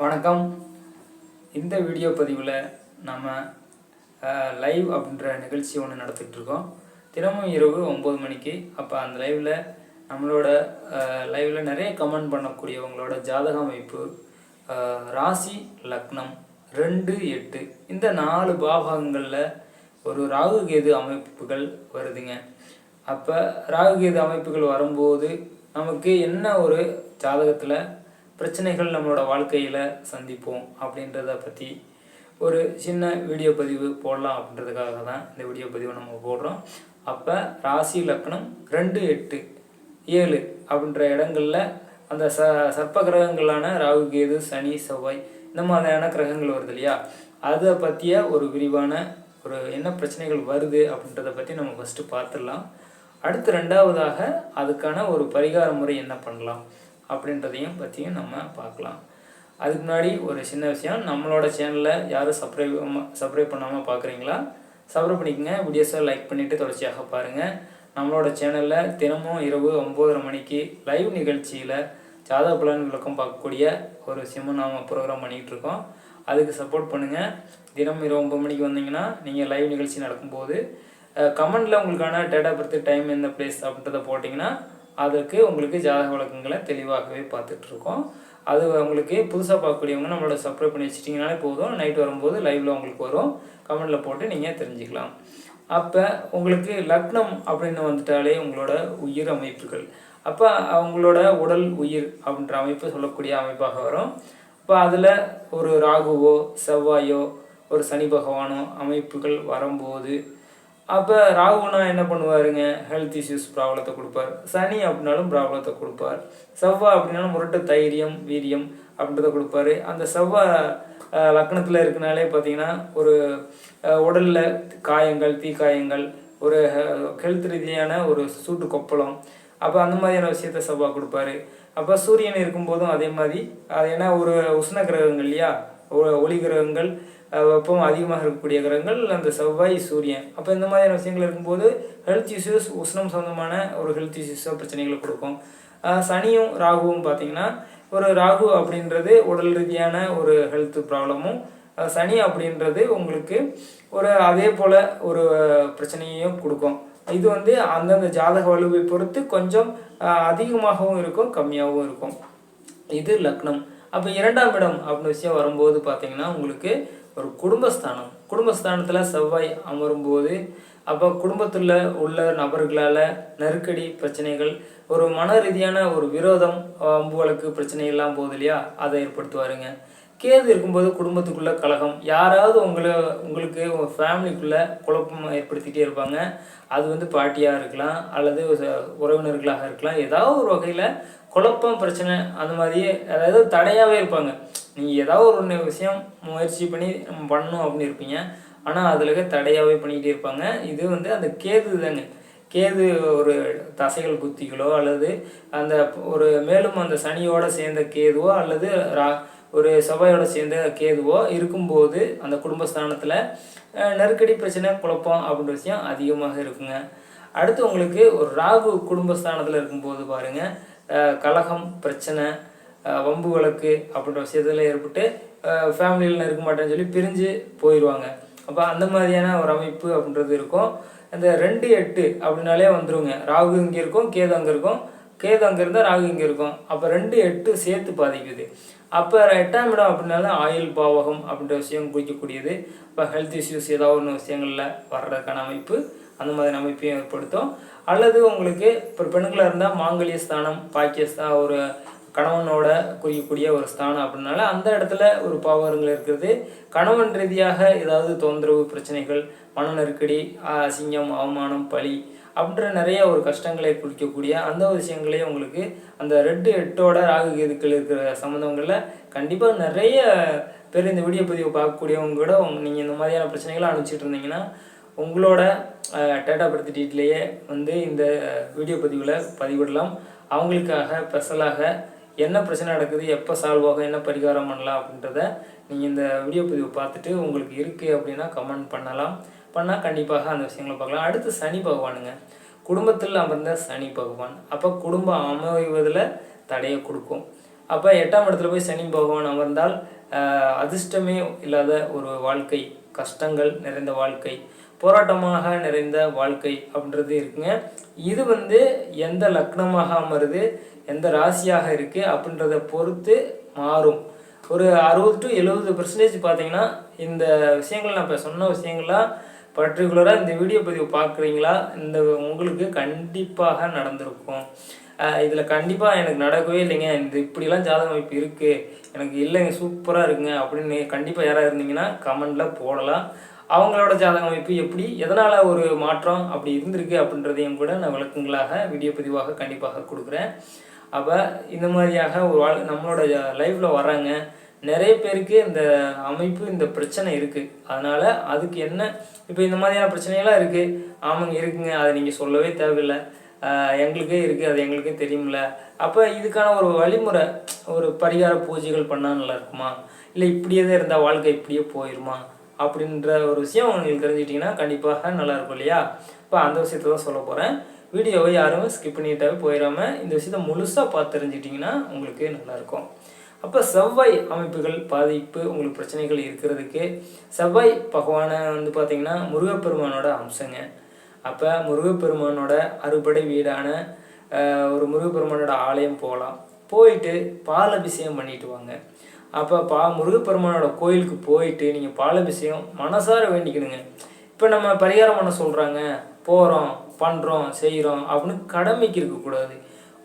வணக்கம். இந்த வீடியோ பதிவில் நம்ம லைவ் அப்படின்ற நிகழ்ச்சி ஒன்று நடத்திட்டுருக்கோம். தினமும் இரவு ஒம்பது மணிக்கு. அப்போ அந்த லைவில் நம்மளோட லைவில் நிறைய கமெண்ட் பண்ணக்கூடியவங்களோட ஜாதக அமைப்பு ராசி லக்னம் ரெண்டு எட்டு. இந்த நாலு பாவகங்களில் ஒரு ராகு கேது அமைப்புகள் வருதுங்க. அப்போ ராகு கேது அமைப்புகள் வரும்போது நமக்கு என்ன ஒரு ஜாதகத்தில் பிரச்சனைகள் நம்மளோட வாழ்க்கையில் சந்திப்போம் அப்படின்றத பற்றி ஒரு சின்ன வீடியோ பதிவு போடலாம் அப்படின்றதுக்காக தான் இந்த வீடியோ பதிவை நம்ம போடுறோம். அப்போ ராசி லக்னம் ரெண்டு எட்டு ஏழு அப்படின்ற இடங்களில் அந்த ச சர்ப்ப கிரகங்களான ராகு கேது சனி செவ்வாய் இந்த மாதிரியான கிரகங்கள் வருது இல்லையா? அதை பற்றிய ஒரு விரிவான ஒரு என்ன பிரச்சனைகள் வருது அப்படின்றத பற்றி நம்ம ஃபஸ்ட்டு பார்த்துடலாம். அடுத்து ரெண்டாவதாக அதுக்கான ஒரு பரிகார முறை என்ன பண்ணலாம்? அப்படின்றதையும் பற்றியும் நம்ம பார்க்கலாம். அதுக்கு முன்னாடி ஒரு சின்ன விஷயம். நம்மளோட சேனலில் யாரும் சப்ஸ்கிரைப் சப்ஸ்கிரைப் பண்ணாமல் பார்க்குறீங்களா? சப்ஸ்கிரைப் பண்ணிக்கோங்க. வீடியோஸை லைக் பண்ணிவிட்டு தொடர்ச்சியாக பாருங்கள் நம்மளோட சேனலில் தினமும் இரவு ஒம்போதரை மணிக்கு லைவ் நிகழ்ச்சியில் ஜாதக பலன் விளக்கம் பார்க்கக்கூடிய ஒரு சிம்ம நாம ப்ரோக்ராம் பண்ணிகிட்ருக்கோம் அதுக்கு சப்போர்ட் பண்ணுங்கள் தினம் இரவு ஒம்பது மணிக்கு வந்தீங்கன்னா நீங்கள் லைவ் நிகழ்ச்சி நடக்கும்போது கமெண்டில் உங்களுக்கான டேட் ஆஃப் பர்த் டைம் எந்த பிளேஸ் அப்படின்றத போட்டிங்கன்னா அதுக்கு உங்களுக்கு ஜாதக விளக்கங்களை தெளிவாகவே பார்த்துட்ருக்கோம். அது உங்களுக்கு புதுசாக பார்க்கக்கூடியவங்க நம்மளோட சப்ஸ்கிரைப் பண்ணி வச்சிட்டிங்கனாலே போதும். நைட் வரும்போது லைவில் உங்களுக்கு வரும். கமெண்டில் போட்டு நீங்கள் தெரிஞ்சுக்கலாம். அப்போ உங்களுக்கு லக்னம் அப்படின்னு வந்துட்டாலே உங்களோட உயிர் அமைப்புகள். அப்போ அவங்களோட உடல் உயிர் அப்படின்ற அமைப்பு சொல்லக்கூடிய அமைப்பாக வரும். இப்போ அதில் ஒரு ராகுவோ செவ்வாயோ ஒரு சனி பகவானோ அமைப்புகள் வரும்போது அப்போ ராகுனா என்ன பண்ணுவாருங்க? ஹெல்த் இஷ்யூஸ் ப்ராப்ளத்தை கொடுப்பார். சனி அப்படின்னாலும் ப்ராப்ளத்தை கொடுப்பார். செவ்வாய் அப்படின்னாலும் முரட்டு தைரியம் வீரியம் அப்படின்றத கொடுப்பாரு. அந்த செவ்வாய் லக்னத்தில் இருக்கனாலே பார்த்தீங்கன்னா ஒரு உடலில் காயங்கள் தீக்காயங்கள் ஒரு ஹெல்த் ரீதியான ஒரு சூட்டு கொப்பளம். அப்போ அந்த மாதிரியான விஷயத்த செவ்வாய் கொடுப்பாரு. அப்போ சூரியன் இருக்கும்போதும் அதே மாதிரி அது ஏன்னா ஒரு உஷ்ண கிரகங்கள் இல்லையா? ஒ- ஒளி கிரகங்கள் வெப்பம் அதிகமாக இருக்கக்கூடிய கிரகங்கள் அந்த செவ்வாய் சூரியன். அப்போ இந்த மாதிரியான விஷயங்கள் இருக்கும்போது ஹெல்த் இஷ்யூஸ் உஷ்ணம் சம்மந்தமான ஒரு ஹெல்த் இஷ்யூஸாக பிரச்சனைகளை கொடுக்கும். சனியும் ராகுவும் பார்த்தீங்கன்னா ஒரு ராகு அப்படின்றது உடல் ரீதியான ஒரு ஹெல்த் ப்ராப்ளமும் சனி அப்படின்றது உங்களுக்கு ஒரு அதே போல் ஒரு பிரச்சனையையும் கொடுக்கும். இது வந்து அந்தந்த ஜாதக வலுவை பொறுத்து கொஞ்சம் அதிகமாகவும் இருக்கும் கம்மியாகவும் இருக்கும். இது லக்னம். அப்போ இரண்டாம் இடம் அப்படின்னு விஷயம் வரும்போது பார்த்தீங்கன்னா உங்களுக்கு ஒரு குடும்பஸ்தானம். குடும்பஸ்தானத்தில் செவ்வாய் அமரும்போது அப்போ குடும்பத்தில் உள்ள நபர்களால் நெருக்கடி பிரச்சனைகள் ஒரு மன ரீதியான ஒரு விரோதம் அம்பு வழக்கு பிரச்சனைகள்லாம் போகுது இல்லையா? அதை ஏற்படுத்துவாருங்க. கேது இருக்கும்போது குடும்பத்துக்குள்ளே கழகம் யாராவது உங்களை உங்களுக்கு உங்கள் ஃபேமிலிக்குள்ளே குழப்பம் ஏற்படுத்திகிட்டே இருப்பாங்க. அது வந்து பாட்டியாக இருக்கலாம் அல்லது உறவினர்களாக இருக்கலாம். ஏதாவது ஒரு வகையில் குழப்பம் பிரச்சனை அந்த மாதிரியே அதாவது தடையாகவே இருப்பாங்க. நீங்கள் ஏதாவது ஒரு ஒன்று விஷயம் முயற்சி பண்ணி நம்ம பண்ணணும் அப்படின்னு இருப்பீங்க. ஆனால் அதில் தடையாகவே பண்ணிக்கிட்டே இருப்பாங்க. இது வந்து அந்த கேது தாங்க. கேது ஒரு தசைகள் புத்திகளோ அல்லது அந்த ஒரு மேலும் அந்த சனியோட சேர்ந்த கேதுவோ அல்லது ரா ஒரு செவ்வாயோட சேர்ந்த கேதுவோ இருக்கும்போது அந்த குடும்பஸ்தானத்தில் நெருக்கடி பிரச்சனை குழப்பம் அப்படின்ற விஷயம் அதிகமாக இருக்குங்க. அடுத்து உங்களுக்கு ஒரு ராகு குடும்பஸ்தானத்தில் இருக்கும்போது பாருங்கள் கலகம் பிரச்சனை வம்பு வழக்கு அப்படின்ற விஷயத்தில் ஏற்பட்டு ஃபேமிலியில் இருக்க மாட்டேன்னு சொல்லி பிரிஞ்சு போயிடுவாங்க அப்போ அந்த மாதிரியான ஒரு அமைப்பு அப்படின்றது இருக்கும். அந்த ரெண்டு எட்டு அப்படின்னாலே வந்துருங்க. ராகு இங்கே இருக்கும் கேது அங்கே இருக்கும். கேது அங்கே இருந்தால் ராகு இங்கே இருக்கும். அப்போ ரெண்டு எட்டு சேர்த்து பாதிக்குது. அப்போ எட்டாம் இடம் அப்படின்னாலும் ஆயுள் பாவகம் அப்படின்ற விஷயம் குறிக்கக்கூடியது. இப்போ ஹெல்த் இஷ்யூஸ் ஏதாவது ஒன்று விஷயங்களில் வர்றதுக்கான அமைப்பு அந்த மாதிரி அமைப்பையும் ஏற்படுத்தும். அல்லது உங்களுக்கு இப்போ பெண்களாக இருந்தால் மாங்கல்ய ஸ்தானம் பாக்கியஸ்தான் ஒரு கணவனோட குறிக்கக்கூடிய ஒரு ஸ்தானம் அப்படின்னால அந்த இடத்துல ஒரு பாவகங்கள் இருக்கிறது. கணவன் ரீதியாக ஏதாவது தொந்தரவு பிரச்சனைகள் மன நெருக்கடி அசிங்கம் அவமானம் பழி அப்படின்ற நிறைய ஒரு கஷ்டங்களை குறிக்கக்கூடிய அந்த ஒரு விஷயங்களே உங்களுக்கு அந்த ரெட்டு எட்டோட ராகு கேதுக்கள் இருக்கிற சம்மந்தங்களில் கண்டிப்பாக நிறைய பேர் இந்த வீடியோ பதிவை பார்க்கக்கூடியவங்க கூட நீங்கள் இந்த மாதிரியான பிரச்சனைகளை அனுப்பிச்சிட்டு இருந்தீங்கன்னா உங்களோட டேட்டா பர்த் டீட்லேயே வந்து இந்த வீடியோ பதிவில் பதிவிடலாம். அவங்களுக்காக ஸ்பெஷலாக என்ன பிரச்சனை நடக்குது எப்போ சால்வ் ஆகும் என்ன பரிகாரம் பண்ணலாம் அப்படின்றத நீங்கள் இந்த வீடியோ பதிவு பார்த்துட்டு உங்களுக்கு இருக்குது அப்படின்னா கமெண்ட் பண்ணலாம். பண்ணால் கண்டிப்பாக அந்த விஷயங்களை பார்க்கலாம். அடுத்து சனி பகவானுங்க. குடும்பத்தில் அமர்ந்த சனி பகவான். அப்போ குடும்பம் அமைவதில் தடையை கொடுக்கும். அப்போ எட்டாம் இடத்துல போய் சனி பகவான் அமர்ந்தால் அதிர்ஷ்டமே இல்லாத ஒரு வாழ்க்கை கஷ்டங்கள் நிறைந்த வாழ்க்கை போராட்டமாக நிறைந்த வாழ்க்கை அப்படின்றது இருக்குங்க. இது வந்து எந்த லக்னமாக அமருது எந்த ராசியாக இருக்குது அப்படின்றத பொறுத்து மாறும். ஒரு அறுபது டு எழுபது பர்சன்டேஜ் பார்த்தீங்கன்னா இந்த விஷயங்கள் நான் இப்போ சொன்ன விஷயங்கள்லாம் பர்டிகுலராக இந்த வீடியோ பதிவு பார்க்குறீங்களா இந்த உங்களுக்கு கண்டிப்பாக நடந்திருக்கும். இதில் கண்டிப்பாக எனக்கு நடக்கவே இல்லைங்க. இந்த இப்படிலாம் ஜாதக அமைப்பு இருக்குது எனக்கு இல்லைங்க சூப்பராக இருக்குங்க அப்படின்னு கண்டிப்பாக யாராக இருந்தீங்கன்னா கமெண்டில் போடலாம். அவங்களோட ஜாதக அமைப்பு எப்படி எதனால் ஒரு மாற்றம் அப்படி இருந்திருக்கு அப்படின்றதையும் கூட நான் விளக்கங்களாக வீடியோ பதிவாக கண்டிப்பாக கொடுக்குறேன். அப்போ இந்த மாதிரியாக ஒரு வாழ் நம்மளோட லைஃப்பில் வராங்க நிறைய பேருக்கு இந்த அமைப்பு இந்த பிரச்சனை இருக்குது அதனால் அதுக்கு என்ன இப்போ இந்த மாதிரியான பிரச்சனைகள்லாம் இருக்குது ஆமாங்க இருக்குங்க. அதை நீங்கள் சொல்லவே தேவையில்லை. எங்களுக்கே இருக்குது அது எங்களுக்கே தெரியும்ல. அப்போ இதுக்கான ஒரு வழிமுறை ஒரு பரிகார பூஜைகள் பண்ணால் நல்லா இருக்குமா? இல்லை இப்படியே தான் இருந்தால் வாழ்க்கை இப்படியே போயிடுமா அப்படின்ற ஒரு விஷயம் உங்களுக்கு தெரிஞ்சுக்கிட்டிங்கன்னா கண்டிப்பாக நல்லாயிருக்கும் இல்லையா? இப்போ அந்த விஷயத்த தான் சொல்ல போகிறேன் வீடியோவை யாரும் ஸ்கிப் பண்ணிட்டாவே போயிடாமல் இந்த விஷயத்த முழுசாக பார்த்து தெரிஞ்சுக்கிட்டிங்கன்னா உங்களுக்கு நல்லாயிருக்கும் அப்போ செவ்வாய் அமைப்புகள் பாதிப்பு உங்களுக்கு பிரச்சனைகள் இருக்கிறதுக்கு செவ்வாய் பகவானை வந்து பார்த்திங்கன்னா முருகப்பெருமானோட அம்சங்க. அப்போ முருகப்பெருமானோட அறுபடை வீடான ஒரு முருகப்பெருமானோட ஆலயம் போகலாம் போயிட்டு பால் அபிஷேகம் பண்ணிட்டு வாங்க. அப்போ பா முருகப்பெருமானோட கோயிலுக்கு போயிட்டு நீங்கள் பால் அபிஷேகம் மனசார வேண்டிக்கணுங்க. இப்போ நம்ம பரிகாரம் பண்ண சொல்கிறாங்க போகிறோம் பண்ணுறோம் செய்கிறோம் அப்படின்னு கடமைக்கு இருக்கக்கூடாது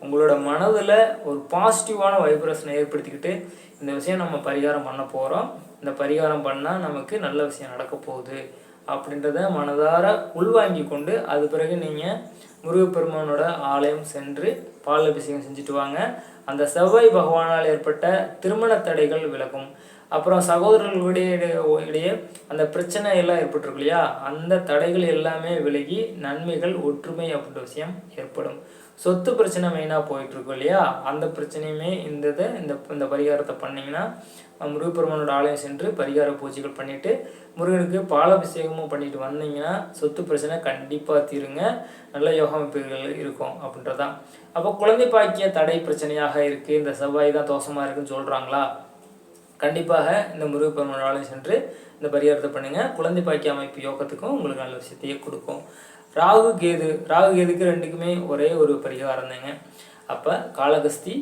உங்களோட மனதில் ஒரு பாசிட்டிவான வைப்ரேஷனை ஏற்படுத்திக்கிட்டு இந்த விஷயம் நம்ம பரிகாரம் பண்ண போகிறோம் இந்த பரிகாரம் பண்ணால் நமக்கு நல்ல விஷயம் நடக்க போகுது அப்படின்றத மனதார உள்வாங்கி கொண்டு அது பிறகு நீங்கள் முருகப்பெருமானோட ஆலயம் சென்று பால் அபிஷேகம் செஞ்சுட்டு வாங்க. அந்த செவ்வாய் பகவானால் ஏற்பட்ட திருமண தடைகள் விலகும். அப்புறம் சகோதரர்களுடைய இடையே அந்த பிரச்சனை எல்லாம் ஏற்பட்டிருக்கு இல்லையா? அந்த தடைகள் எல்லாமே விலகி நன்மைகள் ஒற்றுமை அப்படின்ற விஷயம் ஏற்படும். சொத்து பிரச்சனை மெயினாக போயிட்டு இருக்கும் இல்லையா? அந்த பிரச்சனையுமே இந்த இதை இந்த இந்த பரிகாரத்தை பண்ணிங்கன்னா முருகப்பெருமானோட ஆலயம் சென்று பரிகார பூஜைகள் பண்ணிட்டு முருகனுக்கு பாலாபிஷேகமும் பண்ணிட்டு வந்தீங்கன்னா சொத்து பிரச்சனை கண்டிப்பாக தீருங்க. நல்ல யோக அமைப்புகள் இருக்கும் அப்படின்றதான் அப்போ குழந்தை பாக்கிய தடை பிரச்சனையாக இருக்குது இந்த செவ்வாய் தான் தோஷமாக இருக்குன்னு சொல்கிறாங்களா கண்டிப்பாக இந்த முருகப்பெருமான் ஆலயம் சென்று இந்த பரிகாரத்தை பண்ணுங்க. குழந்தை பாக்கிய அமைப்பு யோகத்துக்கும் உங்களுக்கு நல்ல விஷயத்தையே கொடுக்கும். ராகு கேது ராகு கேதுக்கு ரெண்டுக்குமே ஒரே ஒரு பரிகாரம் தாங்க அப்போ காளகஸ்தி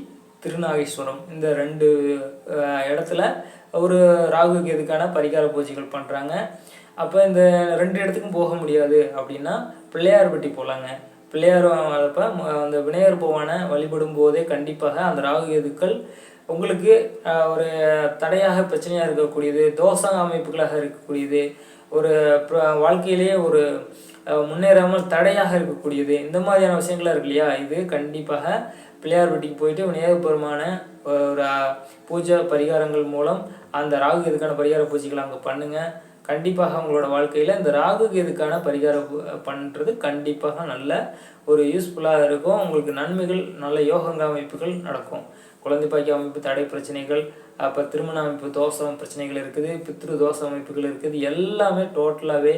திருநாகேஸ்வரம். இந்த ரெண்டு இடத்துல ஒரு ராகுக்கு எதுக்கான பரிகார பூஜைகள் பண்ணுறாங்க அப்போ இந்த ரெண்டு இடத்துக்கும் போக முடியாது அப்படின்னா பிள்ளையார்பட்டி போகலாங்க பிள்ளையார் அப்போ அந்த விநாயகர் பகவானை வழிபடும் போதே கண்டிப்பாக அந்த ராகு எதுக்கள் உங்களுக்கு ஒரு தடையாக பிரச்சனையாக இருக்கக்கூடியது தோச அமைப்புகளாக இருக்கக்கூடியது ஒரு வாழ்க்கையிலேயே ஒரு முன்னேறாமல் தடையாக இருக்கக்கூடியது இந்த மாதிரியான விஷயங்கள்லாம் இருக்கு இல்லையா? இது கண்டிப்பாக பிள்ளையார் வீட்டுக்கு போயிட்டு விநாயகர் பெருமான ஒரு பூஜை பரிகாரங்கள் மூலம் அந்த ராகு இதுக்கான பரிகார பூஜைகளை அங்கே பண்ணுங்கள் கண்டிப்பாக உங்களோட வாழ்க்கையில் இந்த ராகு கேதுக்கான பரிகாரம் பண்ணுறது கண்டிப்பாக நல்ல ஒரு யூஸ்ஃபுல்லாக இருக்கும். உங்களுக்கு நன்மைகள் நல்ல யோகங்க அமைப்புகள் நடக்கும். குழந்தை பாக்கிய அமைப்பு தடை பிரச்சனைகள் அப்போ திருமண அமைப்பு தோஷம் பிரச்சனைகள் இருக்குது பித்ரு தோஷ அமைப்புகள் இருக்குது. எல்லாமே டோட்டலாகவே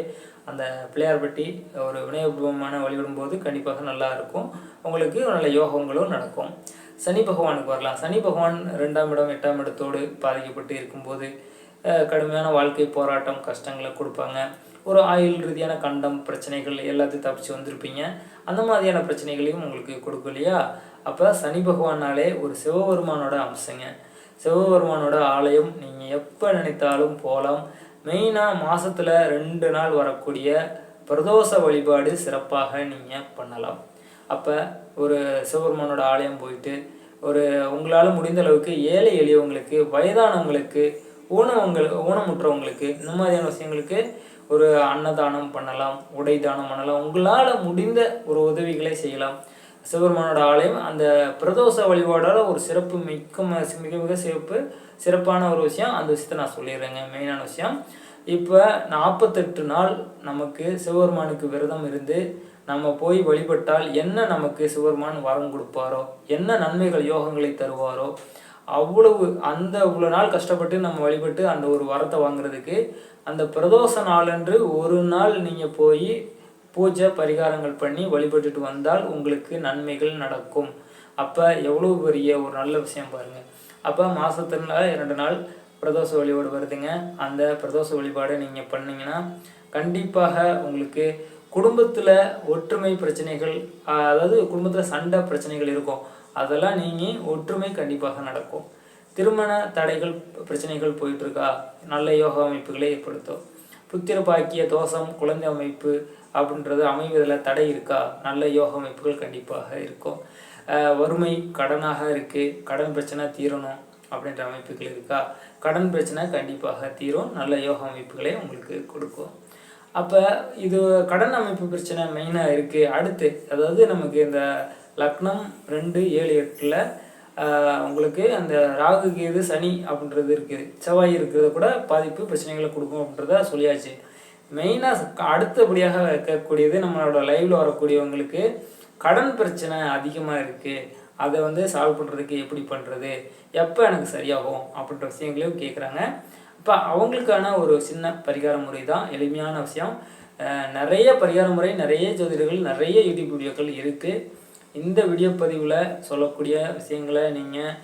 அந்த பிள்ளையார்பட்டி ஒரு வினயபூர்வமான வழிபடும்போது கண்டிப்பாக நல்லா இருக்கும். உங்களுக்கு நல்ல யோகங்களும் நடக்கும். சனி பகவானுக்கு வரலாம். சனி பகவான் ரெண்டாம் இடம் எட்டாம் இடத்தோடு பாதிக்கப்பட்டு இருக்கும்போது கடுமையான வாழ்க்கை போராட்டம் கஷ்டங்களை கொடுப்பாங்க. ஒரு ஆயுள் ரீதியான கண்டம் பிரச்சனைகள் எல்லாத்தையும் தப்பிச்சு வந்திருப்பீங்க. அந்த மாதிரியான பிரச்சனைகளையும் உங்களுக்கு கொடுக்கும் இல்லையா? அப்போ சனி பகவானாலே ஒரு சிவபெருமானோட அம்சங்க. சிவபெருமானோட ஆலயம் நீங்கள் எப்போ நினைத்தாலும் போகலாம் மெயினாக மாதத்தில் ரெண்டு நாள் வரக்கூடிய பிரதோஷ வழிபாடு சிறப்பாக நீங்கள் பண்ணலாம். அப்போ ஒரு சிவபெருமானோட ஆலயம் போயிட்டு ஒரு உங்களால் முடிந்த அளவுக்கு ஏழை எளியவங்களுக்கு வயதானவங்களுக்கு ஊனவங்கள் ஊனமுற்றவங்களுக்கு இந்த மாதிரியான விஷயங்களுக்கு ஒரு அன்னதானம் பண்ணலாம் உடை தானம் பண்ணலாம். உங்களால் முடிந்த ஒரு உதவிகளை செய்யலாம். சிவபெருமானோட ஆலயம் அந்த பிரதோஷ வழிபாடால் ஒரு சிறப்பு மிக்க மிக மிக சிறப்பு சிறப்பான ஒரு விஷயம். அந்த விஷயத்தை நான் சொல்லிடுறேங்க மெயினான விஷயம். இப்போ நாற்பத்தெட்டு நாள் நமக்கு சிவபெருமானுக்கு விரதம் இருந்து நம்ம போய் வழிபட்டால் என்ன நமக்கு சிவபெருமான் வரம் கொடுப்பாரோ? என்ன நன்மைகள் யோகங்களை தருவாரோ? அவ்வளவு அந்த இவ்வளோ நாள் கஷ்டப்பட்டு நம்ம வழிபட்டு அந்த ஒரு வரத்தை வாங்குறதுக்கு அந்த பிரதோஷ நாளன்று ஒரு நாள் நீங்கள் போய் பூஜை பரிகாரங்கள் பண்ணி வழிபட்டுட்டு வந்தால் உங்களுக்கு நன்மைகள் நடக்கும். அப்போ எவ்வளோ பெரிய ஒரு நல்ல விஷயம் பாருங்கள் அப்போ மாதத்துல இரண்டு நாள் பிரதோஷ வழிபாடு வருதுங்க. அந்த பிரதோஷ வழிபாடை நீங்கள் பண்ணிங்கன்னா கண்டிப்பாக உங்களுக்கு குடும்பத்தில் ஒற்றுமை பிரச்சனைகள் அதாவது குடும்பத்தில் சண்டை பிரச்சனைகள் இருக்கும். அதெல்லாம் நீங்கள் ஒற்றுமை கண்டிப்பாக நடக்கும். திருமண தடைகள் பிரச்சனைகள் போயிட்டுருக்கா நல்ல யோகா அமைப்புகளை ஏற்படுத்தும். புத்திர பாக்கிய தோஷம் குழந்தை அமைப்பு அப்படின்றது அமைவதில் தடை இருக்கா? நல்ல யோக அமைப்புகள் கண்டிப்பாக இருக்கும். வறுமை கடனாக இருக்குது கடன் பிரச்சனை தீரணும் அப்படின்ற அமைப்புகள் இருக்கா? கடன் பிரச்சனை கண்டிப்பாக தீரும். நல்ல யோக அமைப்புகளை உங்களுக்கு கொடுக்கும். அப்போ இது கடன் அமைப்பு பிரச்சனை மெயினாக இருக்குது அடுத்து அதாவது நமக்கு இந்த லக்னம் ரெண்டு ஏழு எட்டில் உங்களுக்கு அந்த ராகு கேது சனி அப்படின்றது இருக்குது. செவ்வாய் இருக்கிறத கூட பாதிப்பு பிரச்சனைகளை கொடுக்கும் அப்படின்றத சொல்லியாச்சு. மெயினாக அடுத்தபடியாக இருக்கக்கூடியது நம்மளோட லைவில் வரக்கூடியவங்களுக்கு கடன் பிரச்சனை அதிகமாக இருக்குது அதை வந்து சால்வ் பண்ணுறதுக்கு எப்படி பண்ணுறது எப்போ எனக்கு சரியாகும்? அப்படின்ற விஷயங்களையும் கேட்குறாங்க இப்போ அவங்களுக்கான ஒரு சின்ன பரிகார முறை தான் எளிமையான விஷயம். நிறைய பரிகார முறை நிறைய ஜோதிடர்கள் நிறைய யூடியூப் வீடியோக்கள் இருக்குது இந்த வீடியோ பதிவில் சொல்லக்கூடிய விஷயங்களை நீங்கள்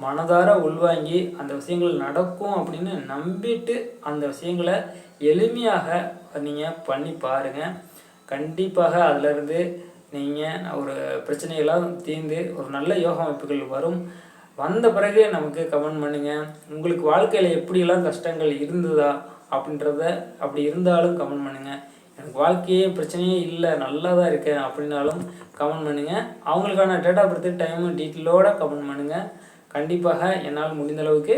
மனதார உள்வாங்கி அந்த விஷயங்கள் நடக்கும் அப்படின்னு நம்பிட்டு அந்த விஷயங்களை எளிமையாக நீங்கள் பண்ணி பாருங்கள் கண்டிப்பாக அதிலிருந்து நீங்கள் ஒரு பிரச்சனையெல்லாம் தீர்ந்து ஒரு நல்ல யோகா அமைப்புகள் வரும். வந்த பிறகு நமக்கு கமெண்ட் பண்ணுங்கள் உங்களுக்கு வாழ்க்கையில் எப்படியெல்லாம் கஷ்டங்கள் இருந்ததா அப்படின்றத அப்படி இருந்தாலும் கமெண்ட் பண்ணுங்கள் எனக்கு வாழ்க்கையே பிரச்சனையே இல்லை நல்லா தான் இருக்கேன் அப்படின்னாலும் கமெண்ட் பண்ணுங்கள் அவங்களுக்கான டேட் ஆஃப் பர்த் டைமு டீட்டெயிலோடு கமெண்ட் பண்ணுங்கள் கண்டிப்பாக என்னால் முடிந்த அளவுக்கு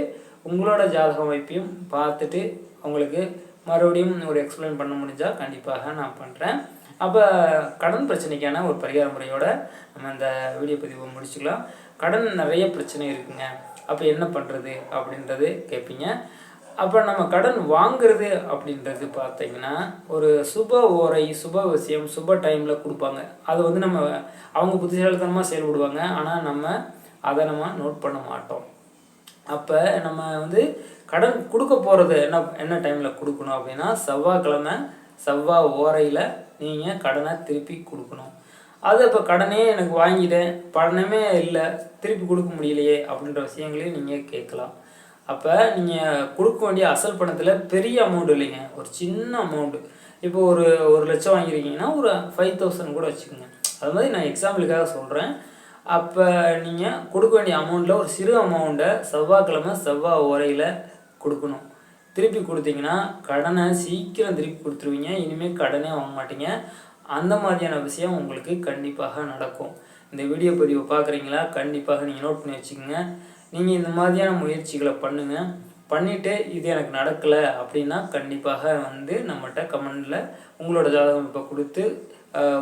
உங்களோட ஜாதக அமைப்பையும் பார்த்துட்டு அவங்களுக்கு மறுபடியும் ஒரு எக்ஸ்பிளைன் பண்ண முடிஞ்சால் கண்டிப்பாக நான் பண்ணுறேன் அப்போ கடன் பிரச்சனைக்கான ஒரு பரிகார முறையோடு நம்ம இந்த வீடியோ பதிவை முடிச்சுக்கலாம். கடன் நிறைய பிரச்சனை இருக்குங்க. அப்போ என்ன பண்ணுறது அப்படின்றது கேட்பீங்க அப்போ நம்ம கடன் வாங்குறது அப்படின்றது பார்த்தீங்கன்னா ஒரு சுப ஓரை சுப விஷயம் சுப டைமில் கொடுப்பாங்க. அது வந்து நம்ம அவங்க புத்திசாலித்தனமாக செயல்படுவாங்க. ஆனால் நம்ம அதை நம்ம நோட் பண்ண மாட்டோம். அப்போ நம்ம வந்து கடன் கொடுக்க போகிறது என்ன என்ன டைமில் கொடுக்கணும் அப்படின்னா செவ்வாய்க்கிழமை செவ்வாய் ஓரையில் நீங்கள் கடனை திருப்பி கொடுக்கணும். அது இப்போ கடனே எனக்கு வாங்கிட்டேன். பணமே இல்லை. திருப்பி கொடுக்க முடியலையே அப்படின்ற விஷயங்களையும் நீங்கள் கேட்கலாம். அப்போ நீங்கள் கொடுக்க வேண்டிய அசல் பணத்தில் பெரிய அமௌண்ட் இல்லைங்க. ஒரு சின்ன அமௌண்ட்டு இப்போ ஒரு ஒரு லட்சம் வாங்கியிருக்கீங்கன்னா ஒரு ஃபைவ் தௌசண்ட் கூட வச்சுக்கோங்க. அது மாதிரி நான் எக்ஸாம்பிளுக்காக சொல்கிறேன் அப்போ நீங்கள் கொடுக்க வேண்டிய அமௌண்ட்டில் ஒரு சிறு அமௌண்ட்டை செவ்வாய்க்கிழமை செவ்வாய் உரையில் கொடுக்கணும். திருப்பி கொடுத்தீங்கன்னா கடனை சீக்கிரம் திருப்பி கொடுத்துருவீங்க. இனிமேல் கடனே வாங்க மாட்டீங்க. அந்த மாதிரியான விஷயம் உங்களுக்கு கண்டிப்பாக நடக்கும். இந்த வீடியோ பதிவை பார்க்குறீங்களா? கண்டிப்பாக நீங்கள் நோட் பண்ணி வச்சுக்கோங்க. நீங்கள் இந்த மாதிரியான முயற்சிகளை பண்ணுங்கள் பண்ணிவிட்டு இது எனக்கு நடக்கலை அப்படின்னா கண்டிப்பாக வந்து நம்மகிட்ட கமெண்டில் உங்களோட ஜாதகம் இப்போ கொடுத்து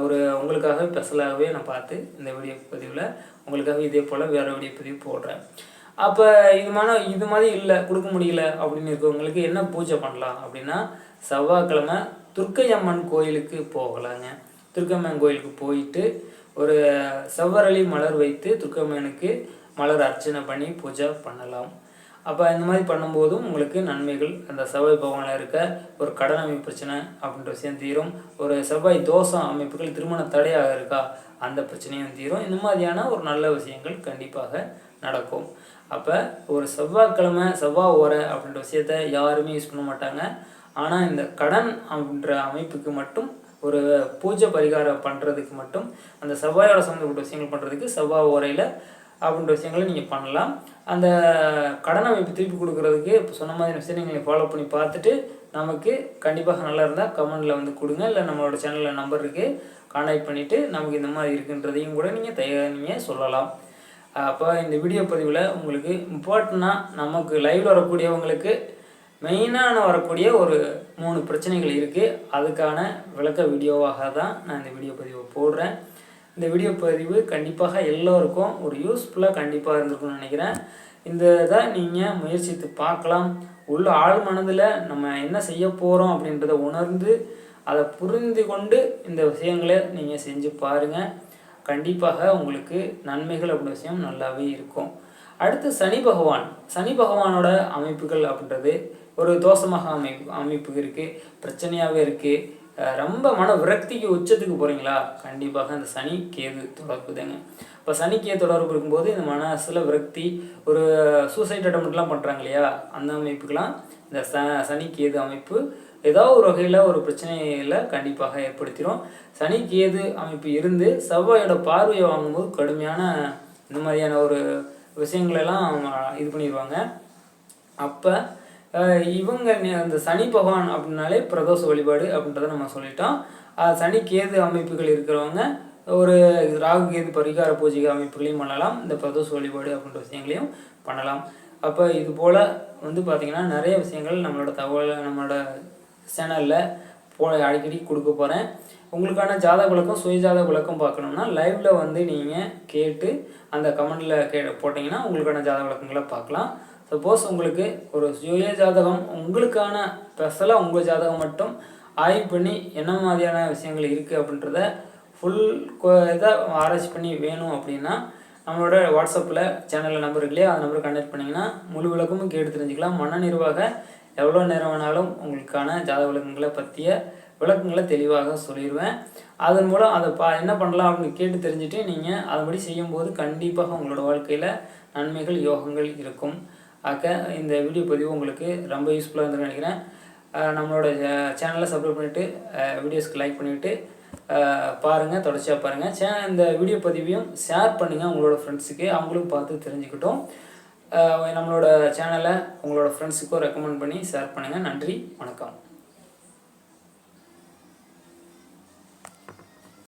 ஒரு உங்களுக்காக ஸ்பெஷலாகவே நான் பார்த்து இந்த வீடியோ பதிவில் உங்களுக்காக இதே போல் வேறு வீடியோ பதிவு போடுறேன். அப்போ இது மாதிரி இது மாதிரி இல்லை கொடுக்க முடியல அப்படின்னு இருக்கவங்களுக்கு என்ன பூஜை பண்ணலாம் அப்படின்னா செவ்வாய்க்கிழமை துர்க்கையம்மன் கோயிலுக்கு போகலாங்க. துர்க்கையம்மன் கோயிலுக்கு போயிட்டு ஒரு செவ்வரளி மலர் வைத்து துர்க்கையம்மனுக்கு மலர் அர்ச்சனை பண்ணி பூஜை பண்ணலாம். அப்போ இந்த மாதிரி பண்ணும்போதும் உங்களுக்கு நன்மைகள் அந்த செவ்வாய் பகவானில் இருக்க ஒரு கடன் அமைப்பு பிரச்சனை அப்படின்ற விஷயம் தீரும். ஒரு செவ்வாய் தோஷம் அமைப்புகள் திருமண தடையாக இருக்கா அந்த பிரச்சனையும் தீரும். இந்த மாதிரியான ஒரு நல்ல விஷயங்கள் கண்டிப்பாக நடக்கும். அப்போ ஒரு செவ்வாய்க்கிழமை செவ்வாய் ஓரை அப்படின்ற விஷயத்த யாருமே யூஸ் பண்ண மாட்டாங்க. ஆனால் இந்த கடன் அப்படின்ற அமைப்புக்கு மட்டும் ஒரு பூஜை பரிகாரம் பண்ணுறதுக்கு மட்டும் அந்த செவ்வாயோட சம்மந்தப்பட்ட விஷயங்கள் பண்ணுறதுக்கு செவ்வாய் ஓரையில் அப்படின்ற விஷயங்களை நீங்கள் பண்ணலாம். அந்த கடன் அமைப்பு திருப்பி கொடுக்கறதுக்கு இப்போ சொன்ன மாதிரி விஷயம் நீங்கள் ஃபாலோ பண்ணி பார்த்துட்டு நமக்கு கண்டிப்பாக நல்லா இருந்தால் கமெண்டில் வந்து கொடுங்க. இல்லை நம்மளோட சேனலில் நம்பர் இருக்குது கான்டாக்ட் பண்ணிவிட்டு நமக்கு இந்த மாதிரி இருக்குன்றதையும் கூட நீங்கள் தயார் நீங்கள் சொல்லலாம். அப்போ இந்த வீடியோ பதிவில் உங்களுக்கு இம்பார்ட்டண்ட்டாக நமக்கு லைவில் வரக்கூடியவங்களுக்கு மெயினான வரக்கூடிய ஒரு மூணு பிரச்சனைகள் இருக்குது அதுக்கான விளக்க வீடியோவாக தான் நான் இந்த வீடியோ பதிவை போடுறேன். இந்த வீடியோ பதிவு கண்டிப்பாக எல்லோருக்கும் ஒரு யூஸ்ஃபுல்லாக கண்டிப்பாக இருந்திருக்கும்னு நினைக்கிறேன். இந்த இதை நீங்கள் முயற்சித்து பார்க்கலாம். உள்ள ஆள் மனதில் நம்ம என்ன செய்ய போகிறோம் அப்படின்றத உணர்ந்து அதை புரிந்து கொண்டு இந்த விஷயங்களை நீங்கள் செஞ்சு பாருங்கள் கண்டிப்பாக உங்களுக்கு நன்மைகள் அப்படின்ற விஷயம் நல்லாவே இருக்கும். அடுத்து சனி பகவான். சனி பகவானோட அமைப்புகள் அப்படின்றது ஒரு தோஷமாக அமைப்பு அமைப்பு இருக்குது பிரச்சனையாகவே இருக்குது ரொம்ப மன விரக்திக்கு உச்சத்துக்கு போகிறீங்களா கண்டிப்பாக அந்த சனி கேது தொடர்பு தாங்க இப்போ சனி கேது தொடர்பு இருக்கும்போது இந்த மனசில் விரக்தி ஒரு சூசைட் அட்டம்லாம் பண்ணுறாங்க இல்லையா? அந்த அமைப்புக்கெலாம் இந்த ச சனி கேது அமைப்பு ஏதோ ஒரு வகையில் ஒரு பிரச்சனையில் கண்டிப்பாக ஏற்படுத்திடும் சனி கேது அமைப்பு இருந்து செவ்வாயோட பார்வையை வாங்கும்போது கடுமையான இந்த மாதிரியான ஒரு விஷயங்களெல்லாம் இது பண்ணிடுவாங்க அப்போ இவங்க அந்த சனி பகவான் அப்படின்னாலே பிரதோஷ வழிபாடு அப்படின்றத நம்ம சொல்லிட்டோம். சனி கேது அமைப்புகள் இருக்கிறவங்க ஒரு ராகு கேது பரிகார பூஜை அமைப்புகளையும் பண்ணலாம். இந்த பிரதோஷ வழிபாடு அப்படின்ற விஷயங்களையும் பண்ணலாம். அப்போ இது போல் வந்து பார்த்திங்கன்னா நிறைய விஷயங்கள் நம்மளோட தகவல் நம்மளோட சேனலில் போ அடிக்கடி கொடுக்க போகிறேன் உங்களுக்கான ஜாதக விளக்கம் சுயஜாத விளக்கம் பார்க்கணும்னா லைவில் வந்து நீங்கள் கேட்டு அந்த கமெண்டில் கே போட்டிங்கன்னா உங்களுக்கான ஜாத விளக்கங்களை பார்க்கலாம். சப்போஸ் உங்களுக்கு ஒரு சுய ஜாதகம் உங்களுக்கான ஸ்பெஷலாக உங்கள் ஜாதகம் மட்டும் ஆய்வு பண்ணி என்ன மாதிரியான விஷயங்கள் இருக்குது அப்படின்றத ஃபுல் இதை ஆராய்ச்சி பண்ணி வேணும் அப்படின்னா நம்மளோட வாட்ஸ்அப்பில் சேனலில் நம்பர் இல்லையா அந்த நம்பருக்கு கனெக்ட் பண்ணிங்கன்னா முழு விளக்கமும் கேட்டு தெரிஞ்சுக்கலாம். மன நிர்வாக எவ்வளோ நேரம் வேணாலும் உங்களுக்கான ஜாதக விளக்கங்களை பற்றிய விளக்கங்களை தெளிவாக சொல்லிடுவேன். அதன் மூலம் அதை பா என்ன பண்ணலாம் அப்படின்னு கேட்டு தெரிஞ்சுட்டு நீங்கள் அதுபடி செய்யும்போது கண்டிப்பாக உங்களோட வாழ்க்கையில் நன்மைகள் யோகங்கள் இருக்கும். ஆக்க இந்த வீடியோ பதிவு உங்களுக்கு ரொம்ப யூஸ்ஃபுல்லாக இருந்துன்னு நினைக்கிறேன். நம்மளோட சேனலை சப்ஸ்கிரைப் பண்ணிவிட்டு வீடியோஸ்க்கு லைக் பண்ணிவிட்டு பாருங்கள் தொடர்ச்சியாக பாருங்கள் சே இந்த வீடியோ பதிவையும் ஷேர் பண்ணுங்கள் உங்களோட ஃப்ரெண்ட்ஸுக்கு அவங்களும் பார்த்து தெரிஞ்சுக்கிட்டோம். நம்மளோட சேனலை உங்களோட ஃப்ரெண்ட்ஸுக்கும் ரெக்கமெண்ட் பண்ணி ஷேர் பண்ணுங்கள் நன்றி வணக்கம்.